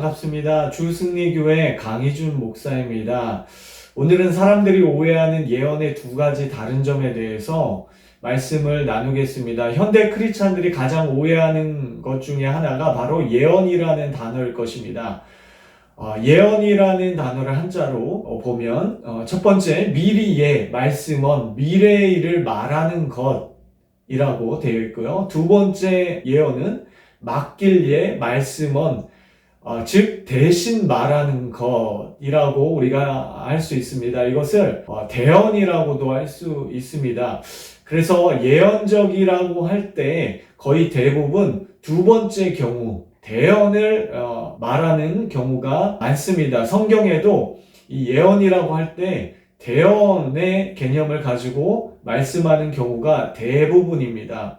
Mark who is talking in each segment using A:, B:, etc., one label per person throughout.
A: 반갑습니다. 주승리교회 강희준 목사입니다. 오늘은 사람들이 오해하는 예언의 두 가지 다른 점에 대해서 말씀을 나누겠습니다. 현대 크리스찬들이 가장 오해하는 것 중에 하나가 바로 예언이라는 단어일 것입니다. 어, 예언이라는 단어를 한자로 어, 보면 어, 첫 번째 미리 예 말씀은 미래의 일을 말하는 것이라고 되어 있고요. 두 번째 예언은 맡길 예 말씀은 어, 즉 대신 말하는 것이라고 우리가 알 수 있습니다. 이것을 어, 대언이라고도 할 수 있습니다. 그래서 예언적이라고 할 때 거의 대부분 두 번째 경우 대언을 어, 말하는 경우가 많습니다. 성경에도 이 예언이라고 할 때 대언의 개념을 가지고 말씀하는 경우가 대부분입니다.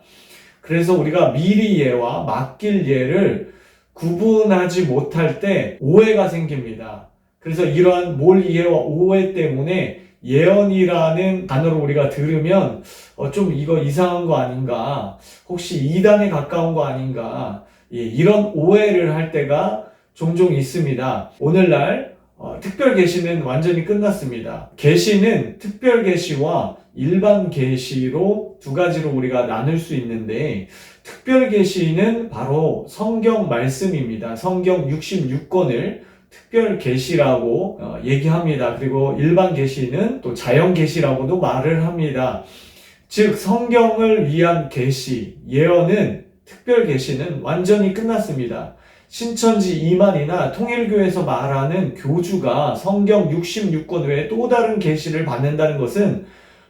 A: 그래서 우리가 미리 예와 맡길 예를 구분하지 못할 때 오해가 생깁니다. 그래서 이러한 몰 이해와 오해 때문에 예언이라는 단어를 우리가 들으면 어, 좀 이거 이상한 거 아닌가? 혹시 이단에 가까운 거 아닌가? 예, 이런 오해를 할 때가 종종 있습니다. 오늘날 어, 특별 계시는 완전히 끝났습니다. 계시는 특별 계시와 일반 계시로 두 가지로 우리가 나눌 수 있는데 특별 계시는 바로 성경 말씀입니다. 성경 66권을 특별 계시라고 어, 얘기합니다. 그리고 일반 계시는 또 자연 계시라고도 말을 합니다. 즉 성경을 위한 계시, 예언은 특별 계시는 완전히 끝났습니다. 신천지 이만이나 통일교에서 말하는 교주가 성경 66권 외에 또 다른 계시를 받는다는 것은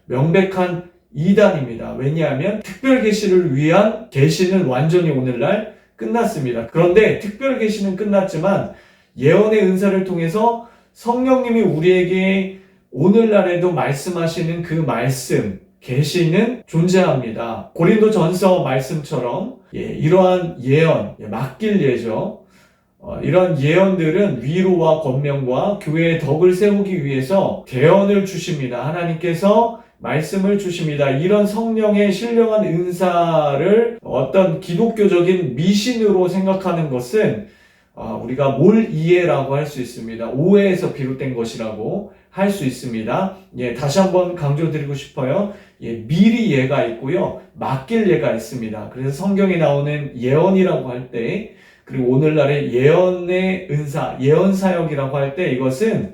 A: 명백한 이단입니다. 왜냐하면 특별 계시를 위한 계시는 완전히 오늘날 끝났습니다. 그런데 특별 계시는 끝났지만 예언의 은사를 통해서 성령님이 우리에게 오늘날에도 말씀하시는 그 말씀, 계시는 존재합니다. 고린도 전서 말씀처럼 예, 이러한 예언, 예, 맡길 예죠. 어, 이런 예언들은 위로와 권명과 교회의 덕을 세우기 위해서 대언을 주십니다. 하나님께서 말씀을 주십니다. 이런 성령의 신령한 은사를 어떤 기독교적인 미신으로 생각하는 것은 어, 우리가 몰 이해라고 할 수 있습니다. 오해에서 비롯된 것이라고 할 수 있습니다. 예, 다시 한번 강조드리고 싶어요. 예, 미리 예가 있고요. 맡길 예가 있습니다. 그래서 성경에 나오는 예언이라고 할 때, 그리고 오늘날의 예언의 은사, 예언 사역이라고 할 때 이것은 예,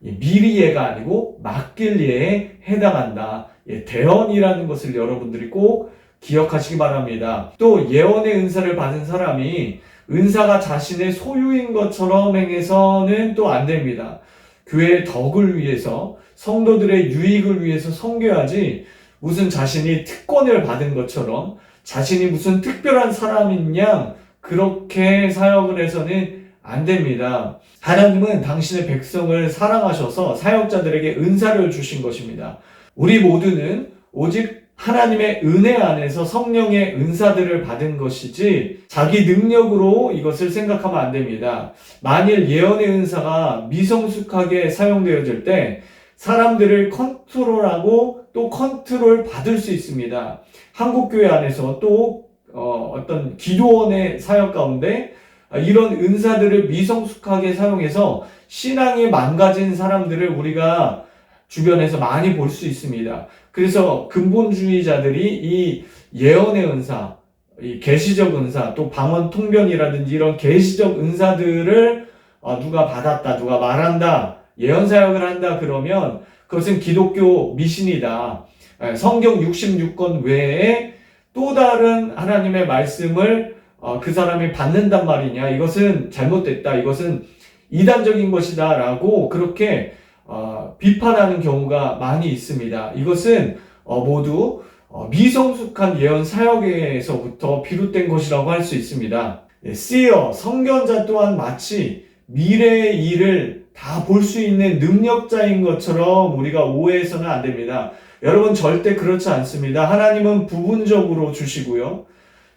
A: 미리 예가 아니고 맡길 예에 해당한다. 예, 대언이라는 것을 여러분들이 꼭 기억하시기 바랍니다. 또 예언의 은사를 받은 사람이 은사가 자신의 소유인 것처럼 행해서는 또 안 됩니다. 교회의 덕을 위해서 성도들의 유익을 위해서 섬겨야지 무슨 자신이 특권을 받은 것처럼 자신이 무슨 특별한 사람인 양 그렇게 사역을 해서는 안 됩니다. 하나님은 당신의 백성을 사랑하셔서 사역자들에게 은사를 주신 것입니다. 우리 모두는 오직 하나님의 은혜 안에서 성령의 은사들을 받은 것이지 자기 능력으로 이것을 생각하면 안 됩니다. 만일 예언의 은사가 미성숙하게 사용되어질 때 사람들을 컨트롤하고 또 컨트롤 받을 수 있습니다. 한국교회 안에서 또 어, 어떤 기도원의 사역 가운데 이런 은사들을 미성숙하게 사용해서 신앙이 망가진 사람들을 우리가 주변에서 많이 볼 수 있습니다. 그래서 근본주의자들이 이 예언의 은사, 이 계시적 은사, 또 방언 통변이라든지 이런 계시적 은사들을 어, 누가 받았다, 누가 말한다, 예언 사역을 한다 그러면 그것은 기독교 미신이다. 예, 성경 66권 외에 또 다른 하나님의 말씀을 어, 그 사람이 받는단 말이냐? 이것은 잘못됐다. 이것은 이단적인 것이다 라고 그렇게 어, 비판하는 경우가 많이 있습니다. 이것은 어, 모두 어, 미성숙한 예언 사역에서부터 비롯된 것이라고 할 수 있습니다. 예, seer, 성견자 또한 마치 미래의 일을 다 볼 수 있는 능력자인 것처럼 우리가 오해해서는 안 됩니다. 여러분 절대 그렇지 않습니다. 하나님은 부분적으로 주시고요.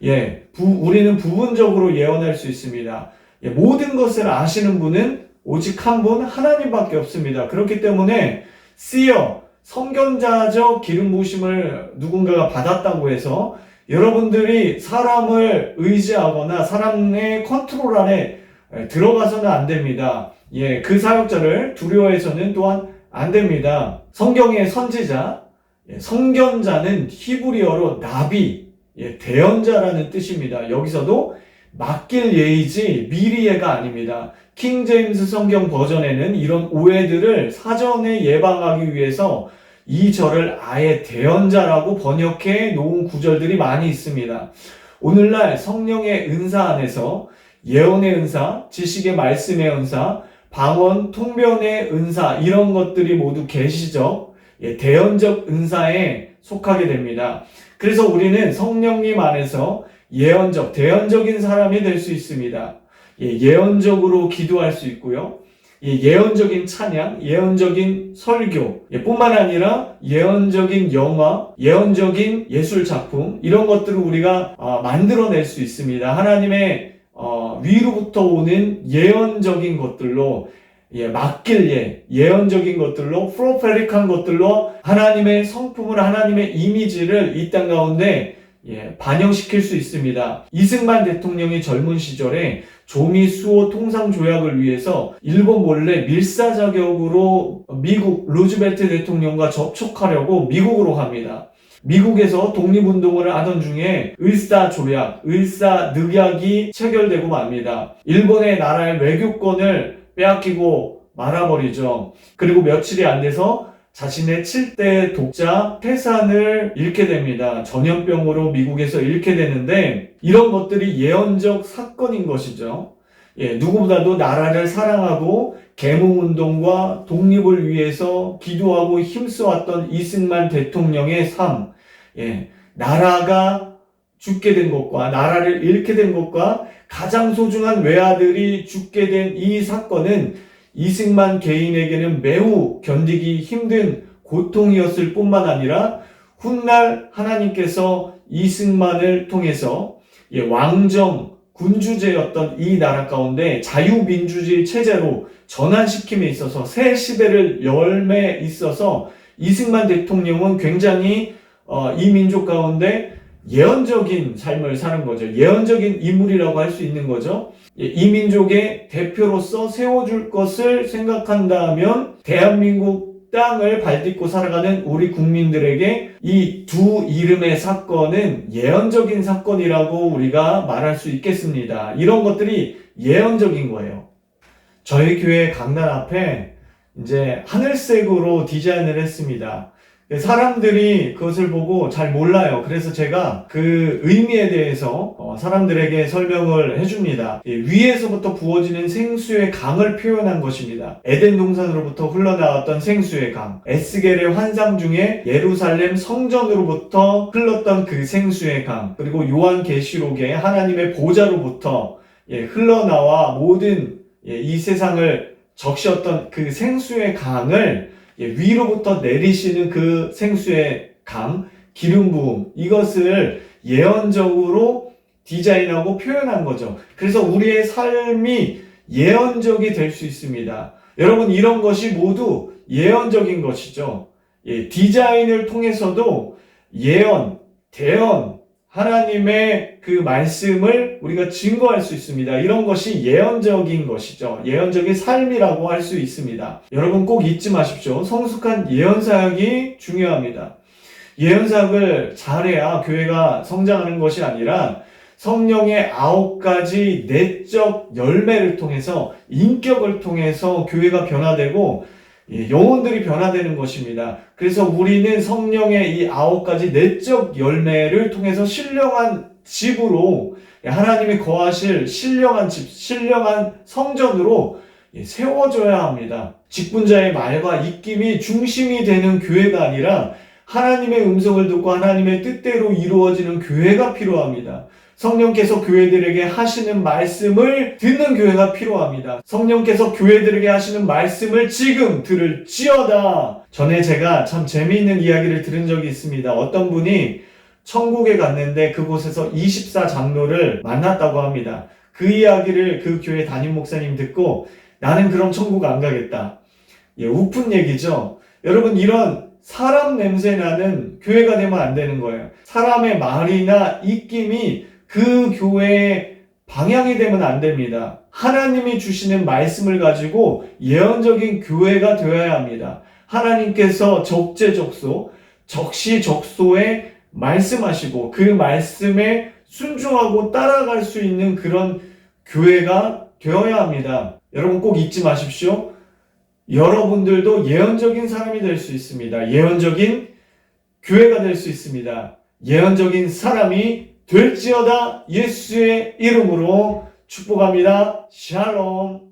A: 예, 부, 우리는 부분적으로 예언할 수 있습니다. 예, 모든 것을 아시는 분은 오직 한 분 하나님밖에 없습니다. 그렇기 때문에 씨어 성견자적 기름 부심을 누군가가 받았다고 해서 여러분들이 사람을 의지하거나 사람의 컨트롤 안에 예, 들어가서는 안 됩니다. 예, 그 사역자를 두려워해서는 또한 안 됩니다. 성경의 선지자, 예, 성견자는 히브리어로 나비, 예, 대언자라는 뜻입니다. 여기서도 맡길 예이지 미리예가 아닙니다. 킹 제임스 성경 버전에는 이런 오해들을 사전에 예방하기 위해서 이 절을 아예 대언자라고 번역해 놓은 구절들이 많이 있습니다. 오늘날 성령의 은사 안에서 예언의 은사, 지식의 말씀의 은사, 방언, 통변의 은사 이런 것들이 모두 계시죠. 예, 대언적 은사에 속하게 됩니다. 그래서 우리는 성령님 안에서 예언적, 대언적인 사람이 될 수 있습니다. 예, 예언적으로 기도할 수 있고요. 예, 예언적인 찬양, 예언적인 설교, 예, 뿐만 아니라 예언적인 영화, 예언적인 예술 작품 이런 것들을 우리가 아, 만들어낼 수 있습니다. 하나님의 어, 위로부터 오는 예언적인 것들로 예, 맡길 예, 예언적인 것들로 프로페릭한 것들로 하나님의 성품을 하나님의 이미지를 이 땅 가운데 예, 반영시킬 수 있습니다. 이승만 대통령이 젊은 시절에 조미 수호 통상 조약을 위해서 일본 몰래 밀사 자격으로 미국 루즈벨트 대통령과 접촉하려고 미국으로 갑니다. 미국에서 독립운동을 하던 중에 을사 조약, 을사 늑약이 체결되고 맙니다. 일본의 나라의 외교권을 빼앗기고 말아버리죠. 그리고 며칠이 안 돼서 자신의 7대 독자 태산을 잃게 됩니다. 전염병으로 미국에서 잃게 되는데 이런 것들이 예언적 사건인 것이죠. 예, 누구보다도 나라를 사랑하고 계몽운동과 독립을 위해서 기도하고 힘써왔던 이승만 대통령의 삶, 예, 나라가 죽게 된 것과 나라를 잃게 된 것과 가장 소중한 외아들이 죽게 된 이 사건은 이승만 개인에게는 매우 견디기 힘든 고통이었을 뿐만 아니라 훗날 하나님께서 이승만을 통해서 예, 왕정 군주제였던 이 나라 가운데 자유민주주의 체제로 전환시킴에 있어서 새 시대를 열매 있어서 이승만 대통령은 굉장히 어, 이 민족 가운데 예언적인 삶을 사는 거죠. 예언적인 인물이라고 할 수 있는 거죠. 예, 이 민족의 대표로서 세워줄 것을 생각한다면 대한민국 땅을 발딛고 살아가는 우리 국민들에게 이 두 이름의 사건은 예언적인 사건이라고 우리가 말할 수 있겠습니다. 이런 것들이 예언적인 거예요. 저희 교회 강단 앞에 이제 하늘색으로 디자인을 했습니다. 사람들이 그것을 보고 잘 몰라요. 그래서 제가 그 의미에 대해서 어, 사람들에게 설명을 해줍니다. 예, 위에서부터 부어지는 생수의 강을 표현한 것입니다. 에덴 동산으로부터 흘러나왔던 생수의 강. 에스겔의 환상 중에 예루살렘 성전으로부터 흘렀던 그 생수의 강. 그리고 요한 계시록에 하나님의 보좌로부터 예, 흘러나와 모든 예, 이 세상을 적셨던 그 생수의 강을 예, 위로부터 내리시는 그 생수의 강, 기름 부음, 이것을 예언적으로 디자인하고 표현한 거죠. 그래서 우리의 삶이 예언적이 될 수 있습니다. 여러분, 이런 것이 모두 예언적인 것이죠. 예, 디자인을 통해서도 예언, 대언, 하나님의 그 말씀을 우리가 증거할 수 있습니다. 이런 것이 예언적인 것이죠. 예언적인 삶이라고 할 수 있습니다. 여러분 꼭 잊지 마십시오. 성숙한 예언사역이 중요합니다. 예언사역을 잘해야 교회가 성장하는 것이 아니라 성령의 아홉 가지 내적 열매를 통해서 인격을 통해서 교회가 변화되고 예, 영혼들이 변화되는 것입니다. 그래서 우리는 성령의 이 아홉 가지 내적 열매를 통해서 신령한 집으로 예, 하나님이 거하실 신령한 집, 신령한 성전으로 예, 세워져야 합니다. 직분자의 말과 입김이 중심이 되는 교회가 아니라 하나님의 음성을 듣고 하나님의 뜻대로 이루어지는 교회가 필요합니다. 성령께서 교회들에게 하시는 말씀을 듣는 교회가 필요합니다. 성령께서 교회들에게 하시는 말씀을 지금 들을지어다. 전에 제가 참 재미있는 이야기를 들은 적이 있습니다. 어떤 분이 천국에 갔는데 그곳에서 24장로를 만났다고 합니다. 그 이야기를 그 교회 담임 목사님 듣고 나는 그럼 천국 안 가겠다. 예, 우픈 얘기죠. 여러분 이런 사람 냄새 나는 교회가 되면 안 되는 거예요. 사람의 말이나 입김이 그 교회의 방향이 되면 안 됩니다. 하나님이 주시는 말씀을 가지고 예언적인 교회가 되어야 합니다. 하나님께서 적재적소, 적시적소에 말씀하시고 그 말씀에 순종하고 따라갈 수 있는 그런 교회가 되어야 합니다. 여러분 꼭 잊지 마십시오. 여러분들도 예언적인 사람이 될 수 있습니다. 예언적인 교회가 될 수 있습니다. 예언적인 사람이 될지어다 예수의 이름으로 축복합니다. 샬롬.